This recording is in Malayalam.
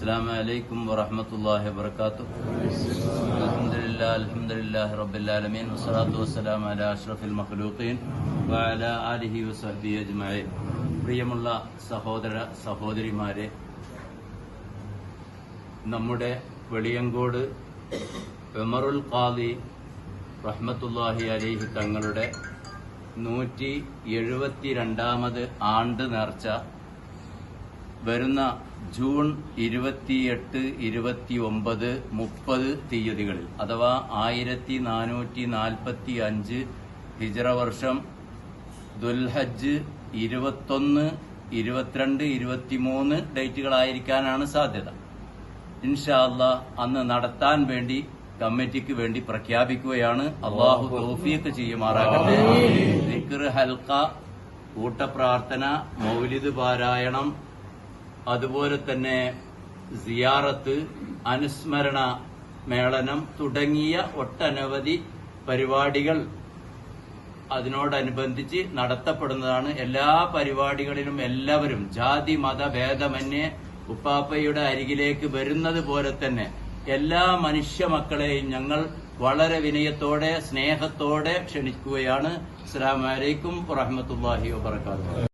السلام عليكم ورحمة الله وبركاته الحمد لله الحمد لله رب العالمين والصلاة والسلام على أشرف المخلوقين وعلى آله وصحبه أجمعين പ്രിയമുള്ള സഹോദര സഹോദരിമാരെ നമ്മുടെ വെളിയങ്കോട് ഉമറുൽ ഖാദി റഹ്മത്തുല്ലാഹി അലിഹി തങ്ങളുടെ നൂറ്റി എഴുപത്തിരണ്ടാമത് ആണ്ട് നേർച്ച വരുന്ന ജൂൺ ഇരുപത്തിയെട്ട് ഇരുപത്തി ഒമ്പത് മുപ്പത് തീയതികളിൽ അഥവാ ആയിരത്തി നാനൂറ്റി നാൽപ്പത്തി അഞ്ച് ഹിജറ വർഷം ദുൽഹജ്ജ് ഇരുപത്തൊന്ന് ഇരുപത്തിരണ്ട് ഇരുപത്തിമൂന്ന് ഡേറ്റുകളായിരിക്കാനാണ് സാധ്യത. ഇൻഷാല്ല അന്ന് നടത്താൻ വേണ്ടി കമ്മിറ്റിക്ക് വേണ്ടി പ്രഖ്യാപിക്കുകയാണ്. അള്ളാഹു തൗഫീഖ് ചെയ്യുമാറാകട്ടെ. ഹൽക്ക കൂട്ടപ്രാർത്ഥന മൗലിദ് പാരായണം അതുപോലെ തന്നെ സിയാറത്ത് അനുസ്മരണ മേളനം തുടങ്ങിയ ഒട്ടനവധി പരിപാടികൾ അതിനോടനുബന്ധിച്ച് നടത്തപ്പെടുന്നതാണ്. എല്ലാ പരിപാടികളിലും എല്ലാവരും ജാതി മത ഭേദമന്യേ ഉപ്പാപ്പയുടെ അരികിലേക്ക് വരുന്നത് പോലെ തന്നെ എല്ലാ മനുഷ്യ മക്കളെയും ഞങ്ങൾ വളരെ വിനയത്തോടെ സ്നേഹത്തോടെ ക്ഷണിക്കുകയാണ്. അസ്സാം വലൈക്കും വറഹമത്തല്ലാഹി വാബർക്കാത്തു